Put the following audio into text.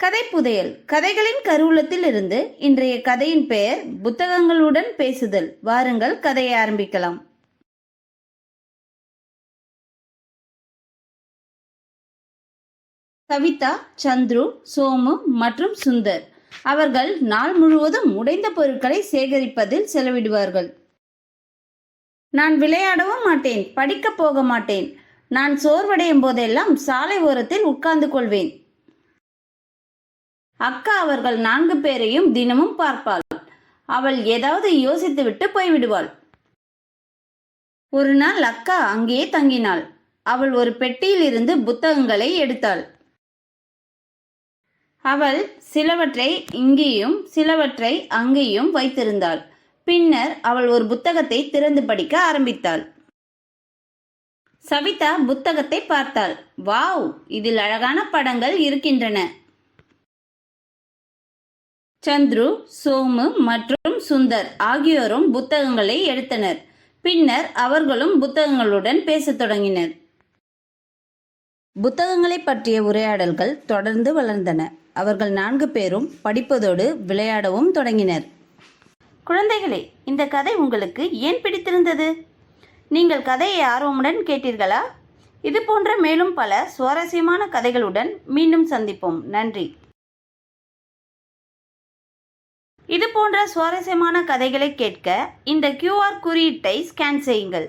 கதை புதையல். கதைகளின் கருவூலத்தில் இருந்து இன்றைய கதையின் பெயர் புத்தகங்களுடன் பேசுதல். வாருங்கள் கதையை ஆரம்பிக்கலாம். கவிதா சந்துரு சோமு மற்றும் சுந்தர். அவர்கள் நாள் முழுவதும் உடைந்த பொருட்களை சேகரிப்பதில் செலவிடுவார்கள். நான் விளையாடவும் மாட்டேன் படிக்கப் போக மாட்டேன். நான் சோர்வடையும் போதெல்லாம் சாலை ஓரத்தில் உட்கார்ந்து கொள்வேன். அக்கா அவர்கள் நான்கு பேரையும் தினமும் பார்ப்பாள். அவள் ஏதாவது யோசித்துவிட்டு போய்விடுவாள். ஒரு நாள் அக்கா அங்கேயே தங்கினாள். அவள் ஒரு பெட்டியில் இருந்து புத்தகங்களை எடுத்தாள். அவள் சிலவற்றை இங்கேயும் சிலவற்றை அங்கேயும் வைத்திருந்தாள். பின்னர் அவள் ஒரு புத்தகத்தை திறந்து படிக்க ஆரம்பித்தாள். சவிதா புத்தகத்தை பார்த்தாள். வாவ்! இதில் அழகான படங்கள் இருக்கின்றன. சந்துரு சோமு மற்றும் சுந்தர் ஆகியோரும் புத்தகங்களை எடுத்தனர். பின்னர் அவர்களும் புத்தகங்களுடன் பேசத் தொடங்கினர். புத்தகங்களை பற்றிய உரையாடல்கள் தொடர்ந்து வளர்ந்தன. அவர்கள் நான்கு பேரும் படிப்பதோடு விளையாடவும் தொடங்கினர். குழந்தைகளே இந்த கதை உங்களுக்கு ஏன் பிடித்திருந்தது? நீங்கள் கதையை ஆர்வமுடன் கேட்டீர்களா? இது போன்ற மேலும் பல சுவாரஸ்யமான கதைகளுடன் மீண்டும் சந்திப்போம். நன்றி. இது போன்ற சுவாரஸ்யமான கதைகளை கேட்க இந்த கியூஆர் குறியீட்டை ஸ்கேன் செய்யுங்கள்.